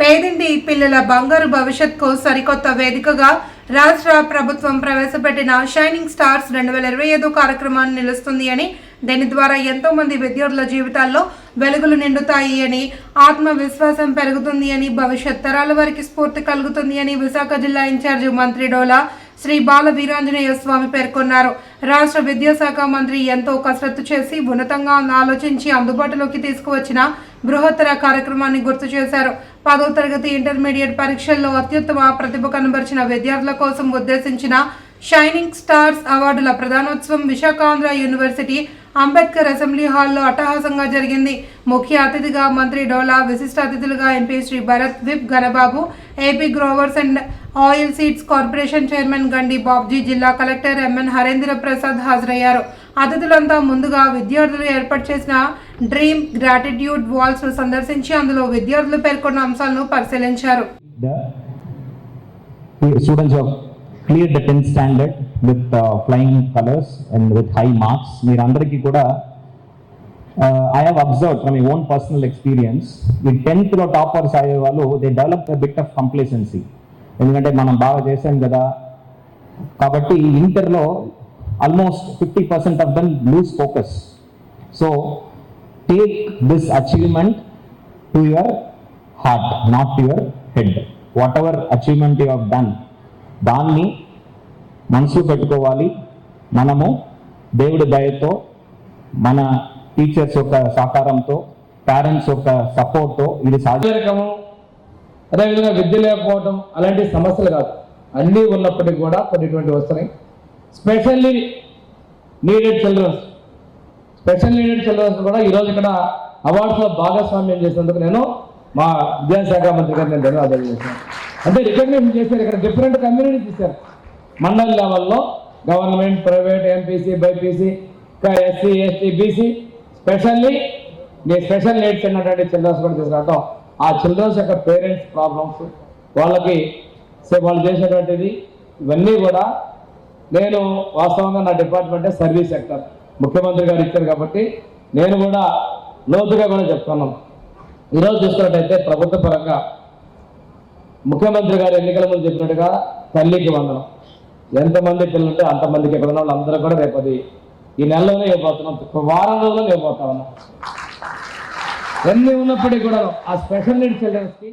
పేదింటి పిల్లల బంగారు భవిష్యత్కు సరికొత్త వేదికగా రాష్ట్ర ప్రభుత్వం ప్రవేశపెట్టిన షైనింగ్ స్టార్స్ రెండు వేల ఇరవై ఐదు కార్యక్రమాన్ని నిలుస్తుంది అని దీని ద్వారా ఎంతో మంది విద్యార్థుల జీవితాల్లో వెలుగులు నిండుతాయి అని ఆత్మవిశ్వాసం పెరుగుతుంది అని భవిష్యత్ తరాల వారికి స్ఫూర్తి కలుగుతుంది అని విశాఖ జిల్లా ఇన్ఛార్జి మంత్రి డోలా శ్రీ బాల వీరాంజనేయ స్వామి పేర్కొన్నారు. రాష్ట్ర విద్యాశాఖ మంత్రి ఎంతో కసరత్తు చేసి ఉన్నతంగా ఆలోచించి అందుబాటులోకి తీసుకువచ్చిన బృహత్తర కార్యక్రమాన్ని గుర్తు చేశారు. పదో తరగతి ఇంటర్మీడియట్ పరీక్షల్లో అత్యుత్తమ ప్రతిభ కనబరిచిన విద్యార్థుల కోసం ఉద్దేశించిన షైనింగ్ స్టార్స్ అవార్డుల ప్రధానోత్సవం విశాఖాంధ్ర యూనివర్సిటీ అంబేద్కర్ అసెంబ్లీ హాల్లో అట్టహాసంగా జరిగింది. ముఖ్య అతిథిగా మంత్రి డోలా విశిష్ట అతిథులుగా MP Shri Bharat whip Ghanababu AP growers and oil seeds corporation chairman Gandi Babji జిల్లా కలెక్టర్ ఎంఎన్ హరేంద్ర ప్రసాద్ హాజరయ్యారు. అతిథులంతా ముందుగా విద్యార్థులు ఏర్పాటు చేసిన డ్రీమ్ గ్రాటిట్యూడ్ వాల్స్ను సందర్శించి అందులో విద్యార్థులు పేర్కొన్న అంశాలను పరిశీలించారు. Clear students have cleared the 10th standard with uh, flying colors మీరందరికీ కూడా I have observe from my own personal experience ఈ టెన్త్లో టాపర్స్ అయ్యే వాళ్ళు they develop the bit of complacency ఎందుకంటే మనం బాగా చేసాం కదా. కాబట్టి ఇంటర్లో almost fifty percent of them lose focus so take this achievement to your heart not your head whatever achievement you have done దాన్ని మనసు పెట్టుకోవాలి. మనము దేవుడి దయతో మన టీచర్స్ యొక్క సహకారంతో పేరెంట్స్ యొక్క సపోర్ట్తో ఇది సాధ్యం. అదేవిధంగా విద్య లేకపోవడం అలాంటి సమస్యలు కాదు. అన్నీ ఉన్నప్పటికీ కూడా కొన్నిటువంటి వస్తున్నాయి. Specially needed childrens. Special needed childrens కూడా ఈరోజు ఇక్కడ అవార్డ్స్లో భాగస్వామ్యం చేసినందుకు నేను మా విద్యాశాఖ మంత్రి గారిని నేను ధన్యవాదాలు చేశాను అంటే రికగ్నేషన్ చేశారు ఇక్కడ డిఫరెంట్ కమ్యూనిటీస్ ఇస్తారు మండల్ లెవెల్లో గవర్నమెంట్ ప్రైవేట్ ఎంపీసీ బైపీసీ ఇంకా ఎస్సీ ఎస్టీ బీసీ స్పెషల్లీ మీ స్పెషల్ నీడ్స్ ఉన్నటువంటి చిల్డ్రన్స్ కూడా తీసుకురావడం ఆ చిల్డ్రన్స్ యొక్క పేరెంట్స్ ప్రాబ్లమ్స్ వాళ్ళకి సో వాళ్ళు చేసేటువంటిది ఇవన్నీ కూడా నేను వాస్తవంగా నా డిపార్ట్మెంట్ సర్వీస్ సెక్టర్. ముఖ్యమంత్రి గారు ఇచ్చారు కాబట్టి నేను కూడా లోతుగా కూడా చెప్తున్నాను ఈరోజు చూసుకున్నట్టయితే ప్రభుత్వ పరంగా ముఖ్యమంత్రి గారు ఎన్నికల ముందు చెప్పినట్టుగా తల్లికి వందనం. ఎంతమంది పిల్లలు ఉంటే అంతమందికి ఇక్కడ ఉన్న వాళ్ళందరూ కూడా రేపు అది ఈ నెలలోనే ఇవ్వబోతున్నాం. వారం రోజుల్లో ఇవ్వబోతా ఉన్నాం. ఎన్ని ఉన్నప్పటికీ కూడా ఆ స్పెషల్ నీడ్ చిల్డ్రన్స్కి